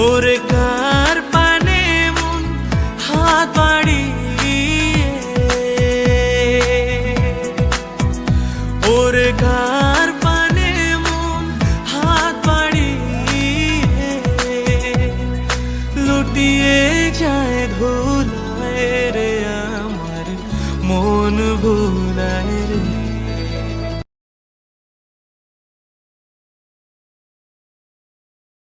ওরে কার পানে মন হাত বাড়িয়ে ওরে কার পানে মন হাত বাড়িয়ে লুটিয়ে যায় ধুলায় রে